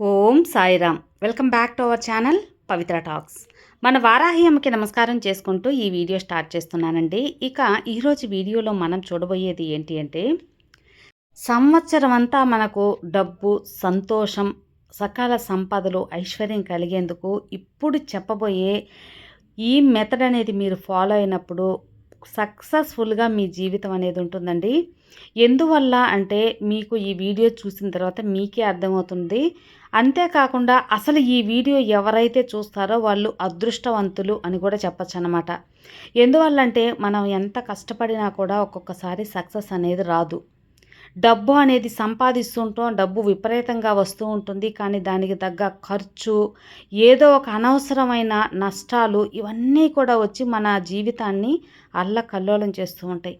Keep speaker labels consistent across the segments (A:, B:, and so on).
A: Om Sairam. Welcome back to our channel Pavitra talks. మన వారాహి అమ్మకి నమస్కారం చేసుకుంటూ ఈ వీడియో స్టార్ట్ చేస్తున్నానండి. ఇక ఈరోజు వీడియోలో మనం చూడబోయేది ఏంటి అంటే సంవత్సరం అంతా మనకు డబ్బు సంతోషం సకాల సంపదలు ఐశ్వర్యం కలిగేందుకు ఇప్పుడు చెప్పబోయే ఈ మెథడ్ అనేది మీరు ఫాలో అయినప్పుడు సక్సెస్ఫుల్గా మీ జీవితం అనేది ఉంటుందండి. ఎందువల్ల అంటే మీకు ఈ వీడియో చూసిన తర్వాత మీకే అర్థమవుతుంది. అంతేకాకుండా అసలు ఈ వీడియో ఎవరైతే చూస్తారో వాళ్ళు అదృష్టవంతులు అని కూడా చెప్పచ్చు అనమాట ఎందువల్లంటే మనం ఎంత కష్టపడినా కూడా ఒక్కొక్కసారి సక్సెస్ అనేది రాదు. డబ్బు అనేది సంపాదిస్తుంటాం డబ్బు విపరీతంగా వస్తూ ఉంటుంది. కానీ దానికి తగ్గ ఖర్చు ఏదో ఒక అనవసరమైన నష్టాలు ఇవన్నీ కూడా వచ్చి మన జీవితాన్ని అల్లకల్లోలం చేస్తూ ఉంటాయి.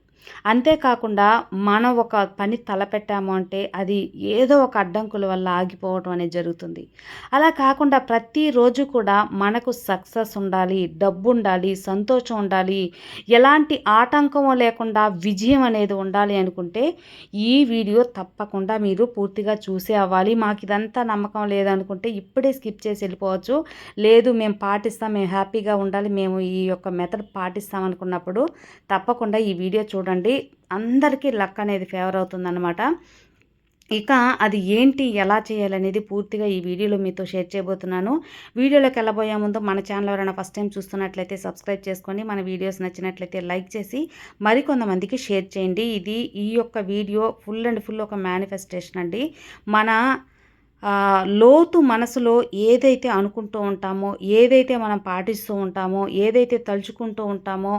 A: అంతేకాకుండా మనం ఒక పని తలపెట్టాము అంటే అది ఏదో ఒక అడ్డంకుల వల్ల ఆగిపోవడం అనేది జరుగుతుంది. అలా కాకుండా ప్రతిరోజు కూడా మనకు సక్సెస్ ఉండాలి డబ్బు ఉండాలి సంతోషం ఉండాలి ఎలాంటి ఆటంకం లేకుండా విజయం అనేది ఉండాలి అనుకుంటే ఈ వీడియో తప్పకుండా మీరు పూర్తిగా చూసే అవ్వాలి. మాకు ఇదంతా నమ్మకం లేదనుకుంటే ఇప్పుడే స్కిప్ చేసి వెళ్ళిపోవచ్చు. లేదు మేము పాటిస్తాం మేము హ్యాపీగా ఉండాలి మేము ఈ యొక్క మెథడ్ పాటిస్తాం అనుకున్నప్పుడు తప్పకుండా ఈ వీడియో చూడండి. చూడండి. అందరికీ లక్ అనేది ఫేవర్ అవుతుందన్నమాట. ఇక అది ఏంటి ఎలా చేయాలనేది పూర్తిగా ఈ వీడియోలో మీతో షేర్ చేయబోతున్నాను. వీడియోలోకి వెళ్ళబోయే ముందు మన ఛానల్ ఎవరైనా ఫస్ట్ టైం చూస్తున్నట్లయితే సబ్స్క్రైబ్ చేసుకొని మన వీడియోస్ నచ్చినట్లయితే లైక్ చేసి మరికొంతమందికి షేర్ చేయండి. ఇది ఈ యొక్క వీడియో ఫుల్ అండ్ ఫుల్ ఒక మేనిఫెస్టేషన్ అండి. మన లోతు మనసులో ఏదైతే అనుకుంటూ ఉంటామో ఏదైతే మనం పాటిస్తూ ఉంటామో ఏదైతే తలుచుకుంటూ ఉంటామో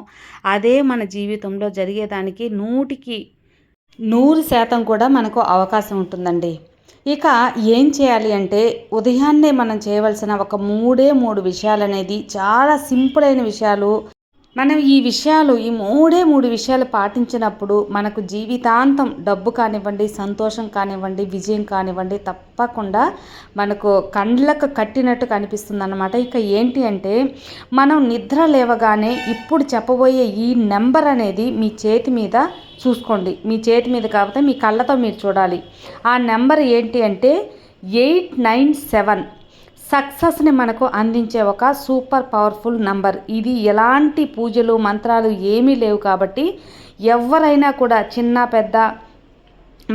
A: అదే మన జీవితంలో జరిగేదానికి నూటికి నూరు శాతం కూడా మనకు అవకాశం ఉంటుందండి. ఇక ఏం చేయాలి అంటే ఉదయాన్నే మనం చేయవలసిన ఒక మూడే మూడు విషయాలు అనేది చాలా సింపుల్ అయిన విషయాలు మనం ఈ విషయాలు ఈ మూడే మూడు విషయాలు పాటించినప్పుడు మనకు జీవితాంతం డబ్బు కానివ్వండి సంతోషం కానివ్వండి విజయం కానివ్వండి తప్పకుండా మనకు కండ్లకు కట్టినట్టు కనిపిస్తుంది అనమాట ఇక ఏంటి అంటే మనం నిద్ర లేవగానే ఇప్పుడు చెప్పబోయే ఈ నెంబర్ అనేది మీ చేతి మీద చూసుకోండి. మీ చేతి మీద కాకపోతే మీ కళ్ళతో మీరు చూడాలి. ఆ నెంబర్ ఏంటి అంటే ఎయిట్ నైన్ సెవెన్. సక్సెస్ని మనకు అందించే ఒక సూపర్ పవర్ఫుల్ నంబర్. ఇది ఎలాంటి పూజలు మంత్రాలు ఏమీ లేవు కాబట్టి ఎవరైనా కూడా చిన్న పెద్ద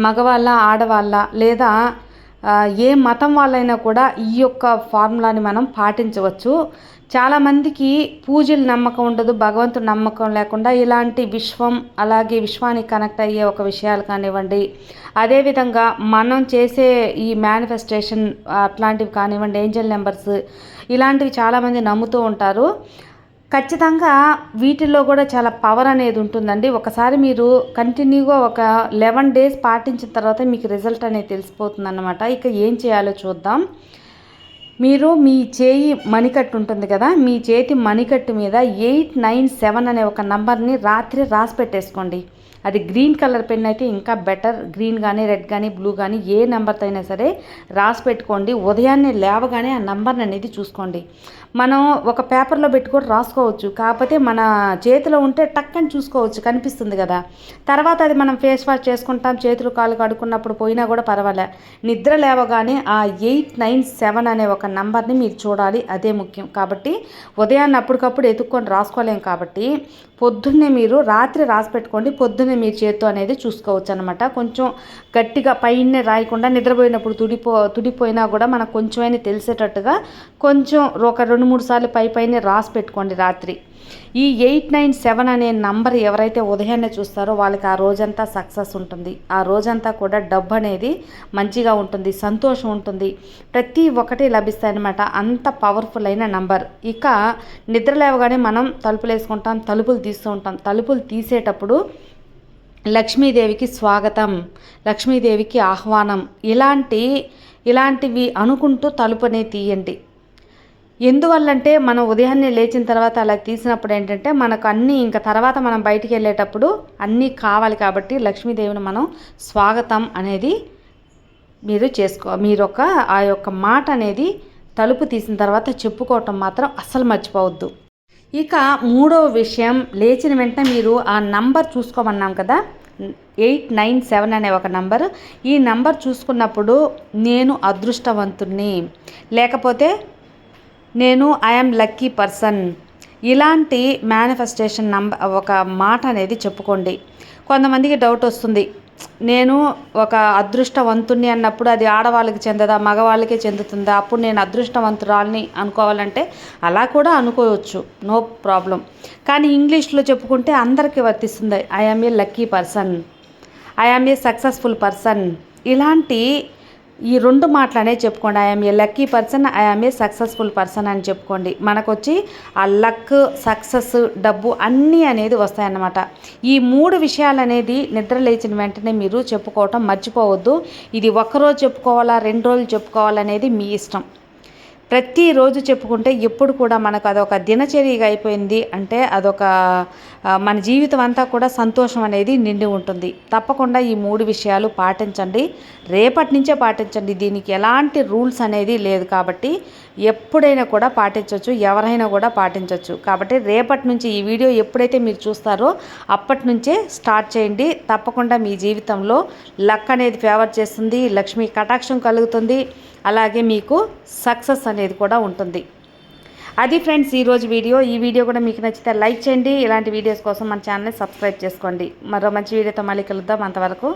A: మగవాళ్ళ ఆడవాళ్ళ లేదా ఏ మతం వాళ్ళైనా కూడా ఈ యొక్క ఫార్ములాని మనం పాటించవచ్చు. చాలామందికి పూజలు నమ్మకం ఉండదు భగవంతుడు నమ్మకం లేకుండా ఇలాంటి విశ్వం అలాగే విశ్వానికి కనెక్ట్ అయ్యే ఒక విషయాలు కానివ్వండి. అదేవిధంగా మనం చేసే ఈ మేనిఫెస్టేషన్ అట్లాంటివి కానివ్వండి ఏంజల్ నెంబర్స్ ఇలాంటివి చాలామంది నమ్ముతూ ఉంటారు. ఖచ్చితంగా వీటిల్లో కూడా చాలా పవర్ అనేది ఉంటుందండి. ఒకసారి మీరు కంటిన్యూగా ఒక లెవెన్ డేస్ పాటించిన తర్వాత మీకు రిజల్ట్ అనేది తెలిసిపోతుంది అనమాట ఇక ఏం చేయాలో చూద్దాం. మీరు మీ చేయి మణికట్టు ఉంటుంది కదా మీ చేతి మణికట్టు మీద ఎయిట్ నైన్ సెవెన్ అనే ఒక నంబర్ని రాత్రి రాసి పెట్టేసుకోండి. అది గ్రీన్ కలర్ పెన్ అయితే ఇంకా బెటర్. గ్రీన్ కానీ రెడ్ కానీ బ్లూ కానీ ఏ నెంబర్తో అయినా సరే రాసి పెట్టుకోండి. ఉదయాన్నే లేవగానే ఆ నెంబర్ని అనేది చూసుకోండి. మనం ఒక పేపర్లో పెట్టుకొని రాసుకోవచ్చు. కాకపోతే మన చేతిలో ఉంటే టక్కని చూసుకోవచ్చు. కనిపిస్తుంది కదా. తర్వాత అది మనం ఫేస్ వాష్ చేసుకుంటాం. చేతులు కాలు కడుక్కున్నప్పుడు పోయినా కూడా పర్వాలే. నిద్ర లేవగానే ఆ ఎయిట్ నైన్ సెవెన్ అనే ఒక నంబర్ని మీరు చూడాలి. అదే ముఖ్యం. కాబట్టి ఉదయాన్నే అప్పటికప్పుడు ఎత్తుక్కొని రాసుకోలేం కాబట్టి పొద్దున్నే మీరు రాత్రి రాసి పెట్టుకోండి. పొద్దున్నే మీ చేత్తో అనేది చూసుకోవచ్చు అనమాట కొంచెం గట్టిగా పైన రాయకుండా నిద్రపోయినప్పుడు తుడిపో తుడిపోయినా కూడా మనకు కొంచెమైనా తెలిసేటట్టుగా కొంచెం ఒక రెండు మూడు సార్లు పై పైన రాసి పెట్టుకోండి రాత్రి. ఈ ఎయిట్ నైన్ సెవెన్ అనే నంబర్ ఎవరైతే ఉదయాన్నే చూస్తారో వాళ్ళకి ఆ రోజంతా సక్సెస్ ఉంటుంది. ఆ రోజంతా కూడా డబ్బు అనేది మంచిగా ఉంటుంది సంతోషం ఉంటుంది. ప్రతి ఒక్కటి లభిస్తాయి అనమాట అంత పవర్ఫుల్ అయిన నంబర్. ఇక నిద్ర లేవగానే మనం తలుపులు వేసుకుంటాం తలుపులు తీస్తూ ఉంటాం. తలుపులు తీసేటప్పుడు లక్ష్మీదేవికి స్వాగతం లక్ష్మీదేవికి ఆహ్వానం. ఇలాంటి ఇలాంటివి అనుకుంటూ తలుపునే తీయండి. ఎందువల్లంటే మనం ఉదయాన్నే లేచిన తర్వాత అలా తీసినప్పుడు ఏంటంటే మనకు అన్నీ ఇంకా తర్వాత మనం బయటికి వెళ్ళేటప్పుడు అన్నీ కావాలి కాబట్టి లక్ష్మీదేవిని మనం స్వాగతం అనేది మీరు చేసుకో మీరు ఒక ఆ యొక్క మాట అనేది తలుపు తీసిన తర్వాత చెప్పుకోవటం మాత్రం అస్సలు మర్చిపోవద్దు. ఇక మూడవ విషయం లేచిన వెంటనే మీరు ఆ నంబర్ చూసుకోమన్నాం కదా? ఎయిట్ నైన్ సెవెన్ అనే ఒక నంబర్. ఈ నంబర్ చూసుకున్నప్పుడు నేను అదృష్టవంతుణ్ణి. లేకపోతే నేను ఐఎమ్ లక్కీ పర్సన్. ఇలాంటి మేనిఫెస్టేషన్ నంబర్ ఒక మాట అనేది చెప్పుకోండి. కొంతమందికి డౌట్ వస్తుంది. నేను ఒక అదృష్టవంతుణ్ణి అన్నప్పుడు అది ఆడవాళ్ళకి చెందదా మగవాళ్ళకే చెందుతుందా? అప్పుడు నేను అదృష్టవంతురాల్ని అనుకోవాలంటే అలా కూడా అనుకోవచ్చు. No problem. కానీ ఇంగ్లీష్లో చెప్పుకుంటే అందరికీ వర్తిస్తుంది. I am a lucky person I am a successful person ఇలాంటి ఈ రెండు మాటలనే చెప్పుకోండి. I'm a lucky person I'm a successful person అని చెప్పుకోండి. మనకొచ్చి ఆ లక్ సక్సెస్ డబ్బు అన్నీ అనేది వస్తాయన్నమాట. ఈ మూడు విషయాలు అనేది నిద్ర లేచిన వెంటనే మీరు చెప్పుకోవటం మర్చిపోవద్దు. ఇది ఒక్కరోజు చెప్పుకోవాలా రెండు రోజులు చెప్పుకోవాలనేది మీ ఇష్టం. ప్రతిరోజు చెప్పుకుంటే ఎప్పుడు కూడా మనకు అదొక దినచర్యగా అయిపోయింది అంటే అదొక మన జీవితం అంతా కూడా సంతోషం అనేది నిండి ఉంటుంది. తప్పకుండా ఈ మూడు విషయాలు పాటించండి. రేపటి నుంచే పాటించండి. దీనికి ఎలాంటి రూల్స్ అనేది లేదు కాబట్టి ఎప్పుడైనా కూడా పాటించవచ్చు ఎవరైనా కూడా పాటించవచ్చు కాబట్టి రేపటి నుంచి ఈ వీడియో ఎప్పుడైతే మీరు చూస్తారో అప్పటి నుంచే స్టార్ట్ చేయండి. తప్పకుండా మీ జీవితంలో లక్ అనేది ఫేవర్ చేస్తుంది లక్ష్మీ కటాక్షం కలుగుతుంది. అలాగే మీకు సక్సెస్ అనేది కూడా ఉంటుంది. అది ఫ్రెండ్స్ ఈరోజు వీడియో. ఈ వీడియో కూడా మీకు నచ్చితే లైక్ చేయండి. ఇలాంటి వీడియోస్ కోసం మన ఛానల్ని సబ్స్క్రైబ్ చేసుకోండి. మరో మంచి వీడియోతో మళ్ళీ కలుద్దాం. అంతవరకు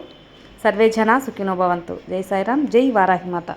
A: సర్వే జన సుఖినోభవంతు జై సాయిరామ్. జై వారాహిమాత.